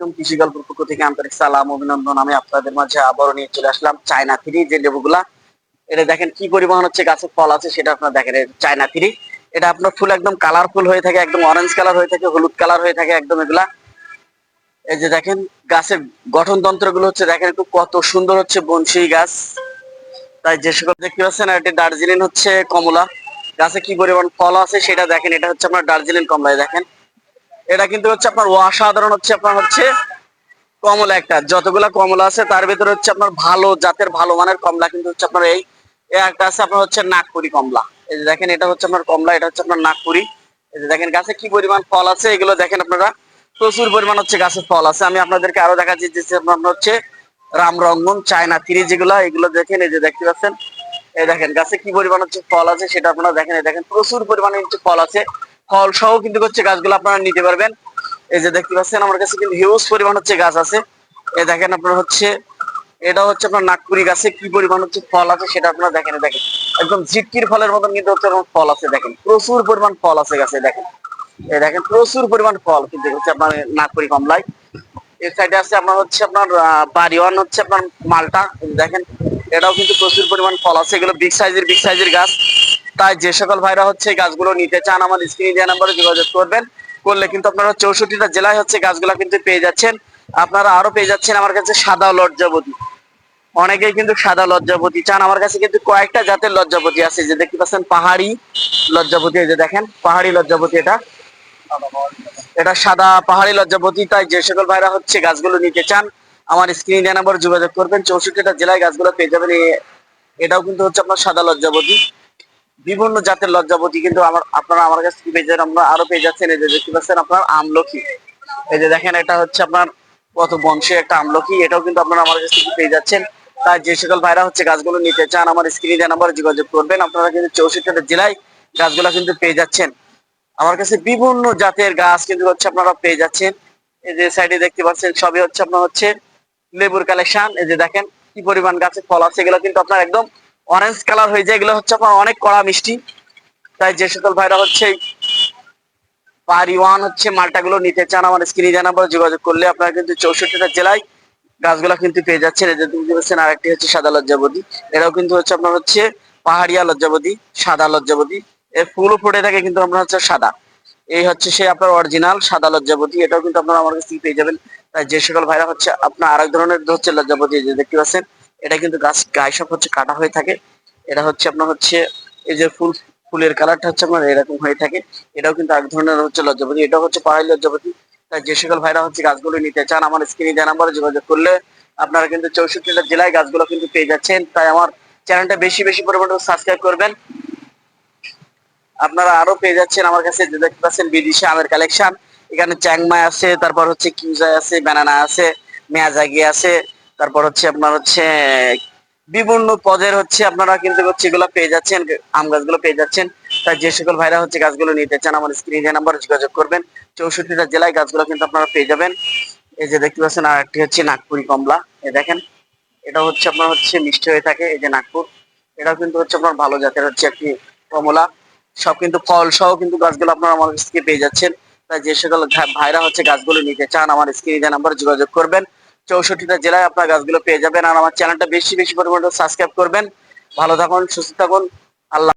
কৃষি গল্পের পক্ষ থেকে আন্তরিক সালাম, অভিনন্দন। আমি আপনাদের মাঝে আবারও নিয়ে চলে আসলাম চায়না থ্রি, যে লেবুগুলা। এটা দেখেন কি পরিমাণ হচ্ছে গাছের ফল আছে, সেটা আপনার দেখেন চায়না থ্রি। এটা আপনার ফুল একদম কালারফুল হয়ে থাকে, একদম অরেঞ্জ কালার হয়ে থাকে, হলুদ কালার হয়ে থাকে একদম এগুলা। এই যে দেখেন গাছের গঠন তন্ত্রগুলো হচ্ছে, দেখেন একটু কত সুন্দর হচ্ছে বনশি গাছ। তাই যে সকল দেখতে পাচ্ছেন এটি দার্জিলিং হচ্ছে কমলা। গাছে কি পরিমাণ ফল আছে, সেটা দেখেন, এটা হচ্ছে আপনার দার্জিলিং কমলায়, দেখেন। এটা কিন্তু হচ্ছে আপনার অসাধারণ হচ্ছে আপনার হচ্ছে কমলা একটা। যতগুলা কমলা আছে, তার ভিতরে হচ্ছে আপনার ভালো, জাতের ভালো মানের কমলা কিন্তু হচ্ছে আপনার এই একটা আছে আপনার হচ্ছে নাগপুরি কমলা। এই যে দেখেন, এটা হচ্ছে আপনার কমলা, এটা হচ্ছে আপনার নাগপুরি। এই যে দেখেন, গাছে কি পরিমাণ ফল আছে, এগুলো দেখেন আপনারা। প্রচুর পরিমাণ হচ্ছে গাছের ফল আছে। আমি আপনাদেরকে আরও দেখাচ্ছি যে আপনার হচ্ছে রামরঙ্গন, চায়না থ্রি যেগুলা, এগুলো দেখেন, এই যে দেখতে পাচ্ছেন। এই দেখেন, গাছে কি পরিমাণ হচ্ছে ফল আছে, সেটা আপনারা দেখেন। এই দেখেন, প্রচুর পরিমাণে হচ্ছে ফল আছে। ফল সহ কিন্তু হচ্ছে গাছগুলো আপনারা নিতে পারবেন। এই যে দেখতে পাচ্ছেন, আমার কাছে কিন্তু হিউজ পরিমাণ হচ্ছে গাছ আছে। এ দেখেন আপনার হচ্ছে, এটা হচ্ছে আপনার নাগপুরি গাছে কি পরিমাণ হচ্ছে ফল আছে সেটা আপনারা দেখেন দেখেন। একদম ঝিটকির ফলের মতন কিন্তু হচ্ছে ফল আছে, দেখেন। প্রচুর পরিমাণ ফল আছে গাছে, দেখেন। এই দেখেন, প্রচুর পরিমাণ ফল কিন্তু হচ্ছে আপনার নাগপুরি কমলায়। এর সাইডে আছে আপনার হচ্ছে আপনার বাড়িওয়ান হচ্ছে আপনার মালটা, দেখেন। এটাও কিন্তু প্রচুর পরিমাণ ফল আছে, এগুলো বিগ সাইজের বিগ সাইজের গাছ। তাই যে সকল ভাইরা হচ্ছে গাছগুলো নিতে চান আমার স্ক্রিনে দেওয়া নাম্বারে যোগাযোগ করবেন। করলে কিন্তু আপনারা চৌষট্টিটা জেলায় হচ্ছে গাছগুলো কিন্তু পেয়ে যাচ্ছেন। আপনারা আরও পেয়ে যাচ্ছেন আমার কাছে সাদা লজ্জাবতী। অনেকেই কিন্তু সাদা লজ্জাপতি চান। আমার কাছে কিন্তু কয়েকটা জাতের লজ্জাপতি আছে। যে দেখতে পাচ্ছেন পাহাড়ি লজ্জাপতি এই যে দেখেন, পাহাড়ি লজ্জাপতি এটা। এটা সাদা পাহাড়ি লজ্জাপতি তাই যে সকল ভাইরা হচ্ছে গাছগুলো নিতে চান, আমার স্ক্রিন দেওয়া নাম্বার যোগাযোগ করবেন। চৌষট্টিটা জেলায় গাছগুলো পেয়ে যাবেন। এটাও কিন্তু হচ্ছে আপনার সাদা লজ্জাপতি বিভিন্ন জাতের লজ্জাপতি কিন্তু আমার, আপনারা আমার কাছে থেকে পেয়ে যাবেন, আমরা আরও পেয়ে যাচ্ছেন এই যে দেখতে পাচ্ছেন আপনার আমলকি। এই যে দেখেন, এটা হচ্ছে আপনার কত বংশে একটা আমলকি, এটাও কিন্তু আপনারা আমার কাছ থেকে পেয়ে যাচ্ছেন। তাই যে সকল ভাইরা হচ্ছে গাছগুলো নিতে চান, আমার স্ক্রিনে দেওয়া নাম্বারে যোগাযোগ করবেন, আপনারা কিন্তু চৌষট্টিটা জেলায় গাছগুলো কিন্তু পেয়ে যাচ্ছেন। আমার কাছে বিভিন্ন জাতের গাছ কিন্তু হচ্ছে আপনারা পেয়ে যাচ্ছেন। এই যে সাইডে দেখতে পাচ্ছেন, সবই হচ্ছে আপনার হচ্ছে লেবুর কালেকশন। এই যে দেখেন, কি পরিমাণ গাছে ফল আছে, এগুলো কিন্তু আপনার একদম অরেঞ্জ কালার হয়ে যায়, এগুলো হচ্ছে আপনার অনেক কড়া মিষ্টি। তাই যে সকল ভাইরা হচ্ছে পারি ওয়ান হচ্ছে মালটাগুলো নিতে চান, আমার স্ক্রিনে জানাব যোগাযোগ করলে আপনারা কিন্তু চৌষট্টিটা জেলায় গাছগুলো কিন্তু পেয়ে যাচ্ছেন। যে তুমি দেখছেন আরেকটি হচ্ছে সাদা লজ্জাবতী, এটাও কিন্তু হচ্ছে আপনার হচ্ছে পাহাড়িয়া লজ্জাবতী, সাদা লজ্জাবতী। এর ফুলও ফুটে থাকে কিন্তু আপনার হচ্ছে সাদা। এই হচ্ছে সে আপনার অরিজিনাল সাদা লজ্জাবতী, এটাও কিন্তু আপনারা আমার কাছে থেকে পেয়ে যাবেন। তাই যে সকল ভাইরা হচ্ছে আপনার আরেক ধরনের হচ্ছে লজ্জাবতী যে দেখতে পাচ্ছেন এটা কিন্তু গাছ গায়ে সব হচ্ছে কাটা হয়ে থাকে। এটা হচ্ছে আপনার হচ্ছে, এই যে ফুল, ফুলের কালারটা হচ্ছে আপনার এরকম হয়ে থাকে। এটাও কিন্তু এক ধরনের হচ্ছে লজ্জাপতি, এটাও হচ্ছে পাহাড়ি লজ্জাপতি। তাই যে সকল ভাইরা হচ্ছে গাছগুলো নিতে চান, আমার স্ক্রিনে দেওয়া নাম্বারে যোগাযোগ করলে আপনারা কিন্তু চৌষট্টিটা জেলায় গাছগুলো কিন্তু পেয়ে যাচ্ছেন। তাই আমার চ্যানেলটা বেশি বেশি পরিমাণে সাবস্ক্রাইব করবেন। আপনারা আরও পেয়ে যাচ্ছেন আমার কাছে, যে দেখতে পাচ্ছেন বিদেশি আমের কালেকশন এখানে চ্যাংমাই আছে, তারপর হচ্ছে কিউজাই আছে ব্যানানা আছে, মেয়াজাগি আছে। তারপর হচ্ছে আপনার হচ্ছে, বিভিন্ন পদের হচ্ছে আপনারা কিন্তু হচ্ছে এগুলো পেয়ে যাচ্ছেন, আম গাছগুলো পেয়ে যাচ্ছেন। তাই যে সকল ভাইরা হচ্ছে গাছগুলো নিতে চান, আমার স্ক্রিনে নাম্বার যোগাযোগ করবেন, চৌষট্টিটা জেলায় গাছগুলো কিন্তু আপনারা পেয়ে যাবেন। এই যে দেখতে পাচ্ছেন, আর একটি হচ্ছে নাগপুরি কমলা এ দেখেন। এটা হচ্ছে আপনার হচ্ছে মিষ্টি হয়ে থাকে, এই যে নাগপুর। এটাও কিন্তু হচ্ছে আপনার ভালো জাতের হচ্ছে একটি কমলা। সব কিন্তু ফল সহ কিন্তু গাছগুলো আপনারা আমার কাছ থেকে পেয়ে যাচ্ছেন। তাই যে সকল ভাইরা হচ্ছে গাছগুলো নিতে চান, আমার স্ক্রিনে নাম্বার যোগাযোগ করবেন চৌষট্টিটা জেলায় আপনার গাছগুলো পেয়ে যাবেন। আর আমার চ্যানেলটা বেশি বেশি পরিমাণে সাবস্ক্রাইব করবেন। ভালো থাকুন, সুস্থ থাকুন। আল্লাহ